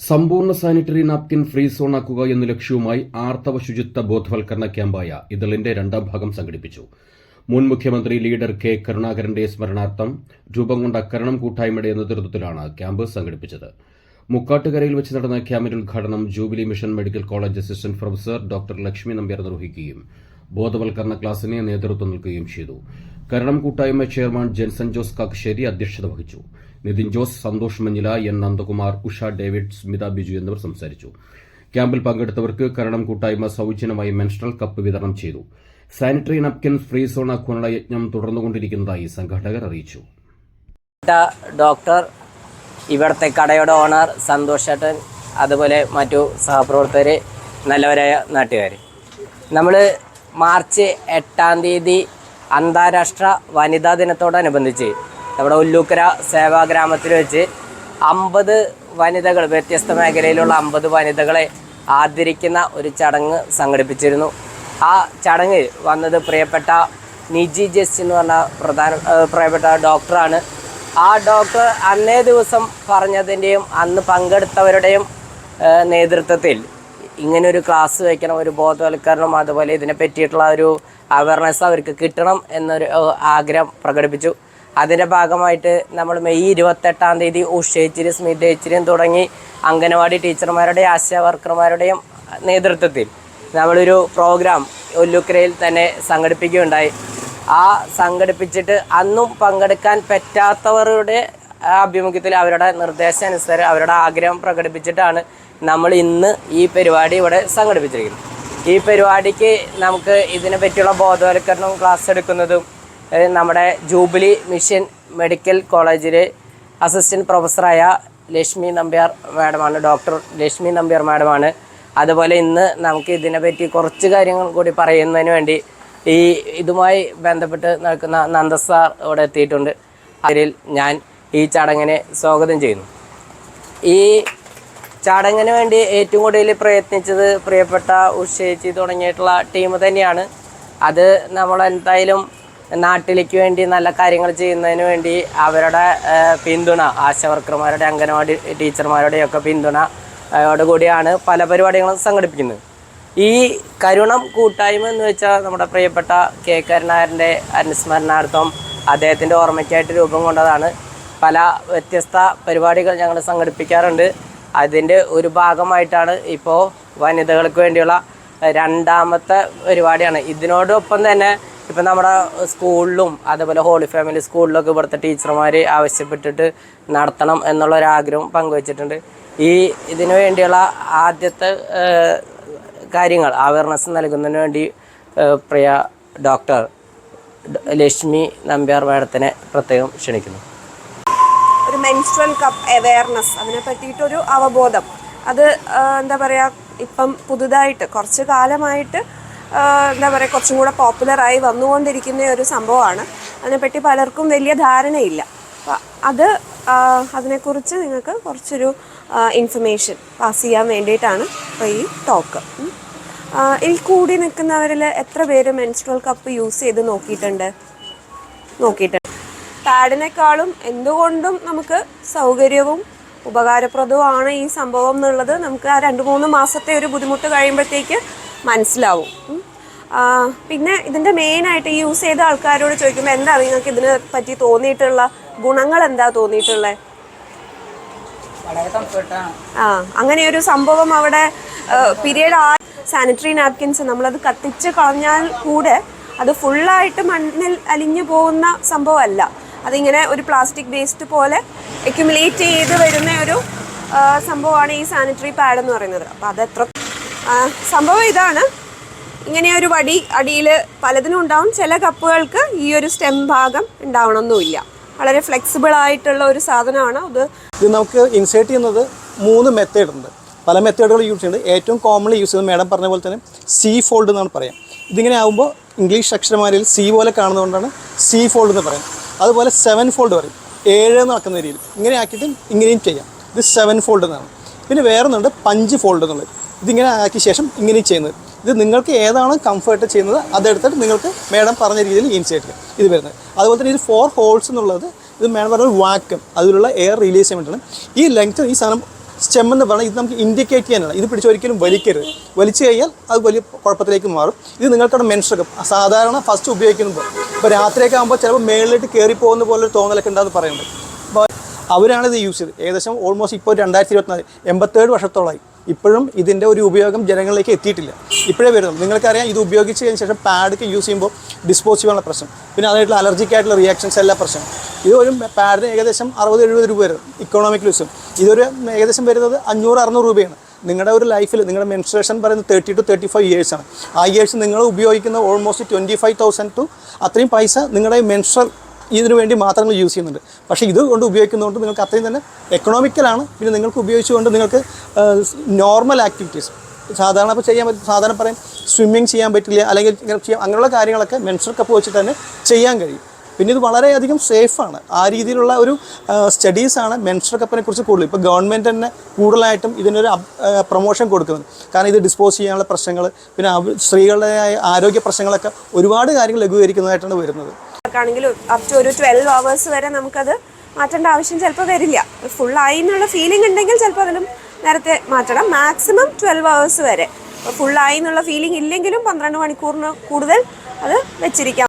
സമ്പൂർണ sanitary napkin free സോണാക്കുക എന്ന ലക്ഷ്യവുമായി ആർത്തവ ശുചിത്വ ബോധവൽക്കരണ ക്യാമ്പായ ഇതളിന്റെ രണ്ടാം ഭാഗം സംഘടിപ്പിച്ചു. മുൻ മുഖ്യമന്ത്രി ലീഡർ കെ കരുണാകരന്റെ സ്മരണാർത്ഥം രൂപം കൊണ്ട കരണം കൂട്ടായ്മയുടെ നേതൃത്വത്തിലാണ് ക്യാമ്പ് സംഘടിപ്പിച്ചത്. മുക്കാട്ടുകരയിൽ വെച്ച് നടന്ന ക്യാമ്പിന്റെ ഉദ്ഘാടനം jubilee mission medical college assistant professor doctor Lakshmi Nambiar നിർവഹിക്കുകയും ബോധവൽക്കരണ ക്ലാസിന് നേതൃത്വം നൽകുകയും ചെയ്തു. കരണം കൂട്ടായ്മ ചെയർമാൻ ജെൻസൺ ജോസ് കാക്കശ്ശേരി അധ്യക്ഷത വഹിച്ചു. നിതിൻ ജോസ് സന്തോഷ് മഞ്ഞില എൻ നന്ദകുമാർ ഉഷ ഡേവിഡ് സ്മിത ബിജു എന്നിവർ സംസാരിച്ചു. ക്യാമ്പിൽ പങ്കെടുത്തവർക്ക് കരണം കൂട്ടായ്മ സൌജന്യമായി മെൻസ്ട്രൽ കപ്പ് വിതരണം ചെയ്തു. സാനിറ്ററി നപ്കിൻ ഫ്രീ സോൺ ആക്കാനുള്ള യജ്ഞം തുടർന്നുകൊണ്ടിരിക്കുന്നതായി സംഘാടകർ അറിയിച്ചു. ഡോക്ടർ ഇവിടുത്തെ കടയുടെ ഓണർ സന്തോഷ് ഏട്ടൻ അതുപോലെ മറ്റു സഹപ്രവർത്തകർ നല്ലവരായ നാട്ടുകാർ നമ്മൾ മാർച്ച് എട്ടാം തീയതി അന്താരാഷ്ട്ര വനിതാ ദിനത്തോടനുബന്ധിച്ച് നമ്മുടെ ഉല്ലൂക്കര സേവാഗ്രാമത്തിൽ വെച്ച് അമ്പത് വനിതകൾ വ്യത്യസ്ത മേഖലയിലുള്ള അമ്പത് വനിതകളെ ആദരിക്കുന്ന ഒരു ചടങ്ങ് സംഘടിപ്പിച്ചിരുന്നു. ആ ചടങ്ങ് വന്നത് പ്രിയപ്പെട്ട നിജി ജസ്റ്റ് എന്ന് പറഞ്ഞ പ്രധാന പ്രിയപ്പെട്ട ഡോക്ടറാണ്. ആ ഡോക്ടർ അന്നേ ദിവസം പറഞ്ഞതിന്റെയും അന്ന് പങ്കെടുത്തവരുടെയും നേതൃത്വത്തിൽ ഇങ്ങനെ ഒരു ക്ലാസ് വയ്ക്കണം ഒരു ബോധവൽക്കരണം അതുപോലെ ഇതിനെ പറ്റിയിട്ടുള്ള ഒരു അവയർനെസ് അവർക്ക് കിട്ടണം എന്നൊരു ആഗ്രഹം പ്രകടിപ്പിച്ചു. അതിന്റെ ഭാഗമായിട്ട് നമ്മൾ മെയ് ഇരുപത്തെട്ടാം തീയതി ഉഷേച്ചിരി സ്മിതേച്ചിരിയും തുടങ്ങി അംഗനവാടി ടീച്ചർമാരുടെയും ആശാ വർക്കർമാരുടെയും നേതൃത്വത്തിൽ നമ്മളൊരു പ്രോഗ്രാം ഒല്ലുക്കരയിൽ തന്നെ സംഘടിപ്പിക്കുകയുണ്ടായി. ആ സംഘടിപ്പിച്ചിട്ട് അന്നും പങ്കെടുക്കാൻ പറ്റാത്തവരുടെ ആഭിമുഖ്യത്തിൽ അവരുടെ നിർദ്ദേശാനുസരണം അവരുടെ ആഗ്രഹം പ്രകടിപ്പിച്ചിട്ടാണ് നമ്മൾ ഇന്ന് ഈ പരിപാടി ഇവിടെ സംഘടിപ്പിച്ചിരിക്കുന്നു. ഈ പരിപാടിക്ക് നമുക്ക് ഇതിനെ പറ്റിയുള്ള ബോധവൽക്കരണവും ക്ലാസ് എടുക്കുന്നതും നമ്മുടെ ജൂബിലി മിഷൻ മെഡിക്കൽ കോളേജിലെ അസിസ്റ്റന്റ് പ്രൊഫസറായ ലക്ഷ്മി നമ്പ്യാർ മാഡമാണ് ഡോക്ടർ ലക്ഷ്മി നമ്പ്യാർ മാഡമാണ് അതുപോലെ ഇന്ന് നമുക്ക് ഇതിനെ പറ്റി കുറച്ച് കാര്യങ്ങൾ കൂടി പറയുന്നതിന് വേണ്ടി ഈ ഇതുമായി ബന്ധപ്പെട്ട് നടക്കുന്ന നന്ദ സാർ ഇവിടെ എത്തിയിട്ടുണ്ട്. അതിൽ ഞാൻ ഈ ചടങ്ങിനെ സ്വാഗതം ചെയ്യുന്നു. ഈ ചടങ്ങിന് വേണ്ടി ഏറ്റവും കൂടുതൽ പ്രയത്നിച്ചത് പ്രിയപ്പെട്ട ഉഷേച്ചി തുടങ്ങിയിട്ടുള്ള ടീം തന്നെയാണ്. അത് നമ്മൾ എന്തായാലും നാട്ടിലേക്ക് വേണ്ടി നല്ല കാര്യങ്ങൾ ചെയ്യുന്നതിന് വേണ്ടി അവരുടെ പിന്തുണ ആശാവർക്കർമാരുടെ അംഗനവാടി ടീച്ചർമാരുടെയൊക്കെ പിന്തുണ കൂടിയാണ് പല പരിപാടികളും സംഘടിപ്പിക്കുന്നത്. ഈ കരുണം കൂട്ടായ്മ എന്ന് വെച്ചാൽ നമ്മുടെ പ്രിയപ്പെട്ട കെ. കരുണാകരന്റെ അനുസ്മരണാർത്ഥം അദ്ദേഹത്തിന്റെ ഓർമ്മയ്ക്കായിട്ട് രൂപം കൊണ്ടതാണ്. പല വ്യത്യസ്ത പരിപാടികൾ ഞങ്ങൾ സംഘടിപ്പിക്കാറുണ്ട്. അതിന്റെ ഒരു ഭാഗമായിട്ടാണ് ഇപ്പോൾ വനിതകൾക്ക് വേണ്ടിയുള്ള രണ്ടാമത്തെ പരിപാടിയാണ്. ഇതിനോടൊപ്പം തന്നെ ഇപ്പം നമ്മുടെ സ്കൂളിലും അതുപോലെ ഹോളി ഫാമിലി സ്കൂളിലൊക്കെ ഇവിടുത്തെ ടീച്ചർമാർ ആവശ്യപ്പെട്ടിട്ട് നടത്തണം എന്നുള്ള ഒരു ആഗ്രഹം പങ്കുവച്ചിട്ടുണ്ട്. ഈ ഇതിനു വേണ്ടിയുള്ള ആദ്യത്തെ കാര്യങ്ങൾ അവയർനെസ് നൽകുന്നതിന് വേണ്ടി പ്രിയ ഡോക്ടർ ലക്ഷ്മി നമ്പ്യാർ മാഡത്തിനെ പ്രത്യേകം ക്ഷണിക്കുന്നു. മെൻസ്ട്രൽ കപ്പ് അവയർനെസ് അതിനെ പറ്റിയിട്ടൊരു അവബോധം. അത് എന്താ പറയുക ഇപ്പം പുതുതായിട്ട് കുറച്ച് കാലമായിട്ട് എന്താ പറയുക കുറച്ചും കൂടെ പോപ്പുലറായി വന്നുകൊണ്ടിരിക്കുന്ന ഒരു സംഭവമാണ്. അതിനെപ്പറ്റി പലർക്കും വലിയ ധാരണയില്ല. അപ്പം അത് അതിനെക്കുറിച്ച് നിങ്ങൾക്ക് കുറച്ചൊരു ഇൻഫർമേഷൻ പാസ് ചെയ്യാൻ വേണ്ടിയിട്ടാണ് ഇപ്പോൾ ഈ ടോക്ക് ഇതിൽ കൂടി നിൽക്കുന്നവരിൽ എത്ര പേര് മെൻസ്ട്രൽ കപ്പ് യൂസ് ചെയ്ത് നോക്കിയിട്ടുണ്ട്? നോക്കിയിട്ടുണ്ട്. പാഡിനേക്കാളും എന്തുകൊണ്ടും നമുക്ക് സൗകര്യവും ഉപകാരപ്രദവുമാണ് ഈ സംഭവം എന്നുള്ളത് നമുക്ക് ആ രണ്ട് മൂന്ന് മാസത്തെ ഒരു ബുദ്ധിമുട്ട് കഴിയുമ്പോഴത്തേക്ക് മനസ്സിലാവും. പിന്നെ ഇതിന്റെ മെയിനായിട്ട് യൂസ് ചെയ്ത ആൾക്കാരോട് ചോദിക്കുമ്പോൾ എന്താ നിങ്ങൾക്ക് ഇതിനെ പറ്റി തോന്നിയിട്ടുള്ള ഗുണങ്ങൾ എന്താ തോന്നിയിട്ടുള്ളത് ആ അങ്ങനെ ഒരു സംഭവം അവിടെ പീരീഡ് ആ സാനിറ്ററി നാപ്കിൻസ് നമ്മളത് കത്തിച്ച് കളഞ്ഞാൽ കൂടെ അത് ഫുള്ളായിട്ട് മണ്ണിൽ അലിഞ്ഞു പോകുന്ന സംഭവമല്ല. അതിങ്ങനെ ഒരു പ്ലാസ്റ്റിക് വേസ്റ്റ് പോലെ അക്യുമുലേറ്റ് ചെയ്ത് വരുന്ന ഒരു സംഭവമാണ് ഈ സാനിറ്ററി പാഡ് എന്ന് പറയുന്നത്. അപ്പോൾ അത് എത്ര സംഭവം ഇതാണ്. ഇങ്ങനെ ഒരു വടി അടിയിൽ പലതിനും ഉണ്ടാവും. ചില കപ്പുകൾക്ക് ഈ ഒരു സ്റ്റെം ഭാഗം ഉണ്ടാവണമെന്നില്ല വളരെ ഫ്ലെക്സിബിൾ ആയിട്ടുള്ള ഒരു സാധനമാണ് അത്. ഇത് നമുക്ക് ഇൻസേർട്ട് ചെയ്യുന്നത് മൂന്ന് മെത്തേഡ് ഉണ്ട്. പല മെത്തേഡുകൾ യൂസ് ചെയ്യുന്നുണ്ട്. ഏറ്റവും കോമൺലി യൂസ് ചെയ്യുന്നത് മാഡം പറഞ്ഞ പോലെ തന്നെ സി ഫോൾഡ് എന്നാണ് പറയാം. ഇതിങ്ങനെ ആകുമ്പോൾ ഇംഗ്ലീഷ് അക്ഷരമാരിൽ സി പോലെ കാണുന്നതുകൊണ്ടാണ് സി ഫോൾഡ് എന്ന് പറയുന്നത്. അതുപോലെ സെവൻ ഫോൾഡ് പറയും. ഏഴ് നടക്കുന്ന രീതിയിൽ. ഇങ്ങനെ ആക്കിയിട്ട് ഇങ്ങനെയും ചെയ്യാം. ഇത് സെവൻ ഫോൾഡ് എന്നാണ്. പിന്നെ വേറെ ഒന്നുണ്ട് പഞ്ച് ഫോൾഡ് എന്നുള്ളത്. ഇതിങ്ങനെ ആക്കിയ ശേഷം ഇങ്ങനെയും ചെയ്യുന്നത്. ഇത് നിങ്ങൾക്ക് ഏതാണ് കംഫർട്ട് ചെയ്യുന്നത് അതെടുത്തിട്ട് നിങ്ങൾക്ക് മേഡം പറഞ്ഞ രീതിയിൽ ഇൻസേർട്ട് ചെയ്യാം. ഇത് വരുന്നത്. അതുപോലെ തന്നെ ഇത് ഫോർ ഹോൾസ് എന്നുള്ളത് ഇത് മേഡം പറഞ്ഞ വാക്കം അതിലുള്ള എയർ റിലീസ് ചെയ്യാൻ ഈ ലെങ്ത് ഈ സാധനം സ്റ്റെം എന്ന് പറഞ്ഞാൽ ഇത് നമുക്ക് ഇൻഡിക്കേറ്റ് ചെയ്യാനാണ്. ഇത് പിടിച്ച് ഒരിക്കലും വലിക്കരുത്. വലിച്ചു കഴിഞ്ഞാൽ അത് വലിയ കുഴപ്പത്തിലേക്ക് മാറും. ഇത് നിങ്ങൾക്കവിടെ മെൻസ്ട്രകം സാധാരണ ഫസ്റ്റ് ഉപയോഗിക്കുമ്പോൾ ഇപ്പോൾ രാത്രിയൊക്കെ ആകുമ്പോൾ ചിലപ്പോൾ മേളിലേക്ക് കയറി പോകുന്ന പോലെ തോന്നലൊക്കെ ഉണ്ടാകുന്ന പറയുന്നുണ്ട്. അപ്പോൾ അവരാണ് ഇത് യൂസ് ചെയ്തത്. ഏകദേശം ഓൾമോസ്റ്റ് ഇപ്പോൾ രണ്ടായിരത്തി ഇരുപത്തിനാല് എൺപത്തേഴ് വർഷത്തോളമായി. ഇപ്പോഴും ഇതിന്റെ ഒരു ഉപയോഗം ജനങ്ങളിലേക്ക് എത്തിയിട്ടില്ല. ഇപ്പോഴേ വരുന്നു നിങ്ങൾക്കറിയാം ഇത് ഉപയോഗിച്ച് കഴിഞ്ഞ ശേഷം പാഡൊക്കെ യൂസ് ചെയ്യുമ്പോൾ ഡിസ്പോസിബിൾ ആണ് പ്രശ്നം. പിന്നെ അതായിട്ടുള്ള അലർജിക് ആയിട്ടുള്ള റിയാക്ഷൻസ് എല്ലാ പ്രശ്നം. ഇത് ഒരു പാഡിന് ഏകദേശം അറുപത് എഴുപത് രൂപ വരും. ഇക്കോണോമിക് യൂസും ഇതൊരു ഏകദേശം വരുന്നത് അഞ്ഞൂറ് അറുന്നൂറ് രൂപയാണ്. നിങ്ങളുടെ ഒരു ലൈഫിൽ നിങ്ങളുടെ മെൻസ്ട്രേഷൻ പറയുന്നത് തേർട്ടി ടു തേർട്ടി ഫൈവ് ഇയേഴ്സാണ് ആ ഇയേഴ്സ് നിങ്ങൾ ഉപയോഗിക്കുന്ന almost twenty five thousand to അത്രയും പൈസ നിങ്ങളുടെ മെൻസ്ട്രൽ ഇതിനു വേണ്ടി മാത്രം നിങ്ങൾ യൂസ് ചെയ്യുന്നുണ്ട്. പക്ഷേ ഇത് കൊണ്ട് ഉപയോഗിക്കുന്നതുകൊണ്ട് നിങ്ങൾക്ക് അത്രയും തന്നെ എക്കണോമിക്കലാണ് പിന്നെ നിങ്ങൾക്ക് ഉപയോഗിച്ചുകൊണ്ട് നിങ്ങൾക്ക് നോർമൽ ആക്ടിവിറ്റീസ് സാധാരണ ഇപ്പോൾ ചെയ്യാൻ പറ്റും സാധാരണ പറയും സ്വിമ്മിങ് ചെയ്യാൻ പറ്റില്ല അല്ലെങ്കിൽ ഇങ്ങനെ ചെയ്യാം അങ്ങനെയുള്ള കാര്യങ്ങളൊക്കെ മെൻസ്ട്രൽ കപ്പ് വെച്ചിട്ട് തന്നെ ചെയ്യാൻ കഴിയും. പിന്നെ ഇത് വളരെയധികം സേഫാണ് ആ രീതിയിലുള്ള ഒരു സ്റ്റഡീസാണ് മെൻസ്ട്രൽ കപ്പിനെ കുറിച്ച് കൂടുതൽ. ഇപ്പോൾ ഗവൺമെന്റ് തന്നെ കൂടുതലായിട്ടും ഇതിനൊരു പ്രൊമോഷൻ കൊടുക്കുന്നത്. കാരണം ഇത് ഡിസ്പോസ് ചെയ്യാനുള്ള പ്രശ്നങ്ങൾ പിന്നെ സ്ത്രീകളുടെ ആരോഗ്യ പ്രശ്നങ്ങളൊക്കെ ഒരുപാട് കാര്യങ്ങൾ ലഘൂകരിക്കുന്നതായിട്ടാണ് വരുന്നത്. ഒരു ട്വൽവ് അവേഴ്സ് വരെ നമുക്കത് മാറ്റേണ്ട ആവശ്യം ചിലപ്പോൾ വരില്ല. ഫുൾ ആയി എന്നുള്ള ഫീലിംഗ് ഉണ്ടെങ്കിൽ ചിലപ്പോൾ അതിലും നേരത്തെ മാറ്റണം. മാക്സിമം ട്വൽവ് അവേഴ്സ് വരെ. ഫുൾ ആയി എന്നുള്ള ഫീലിംഗ് ഇല്ലെങ്കിലും പന്ത്രണ്ട് മണിക്കൂറിന് കൂടുതൽ അത് വെച്ചിരിക്കാം.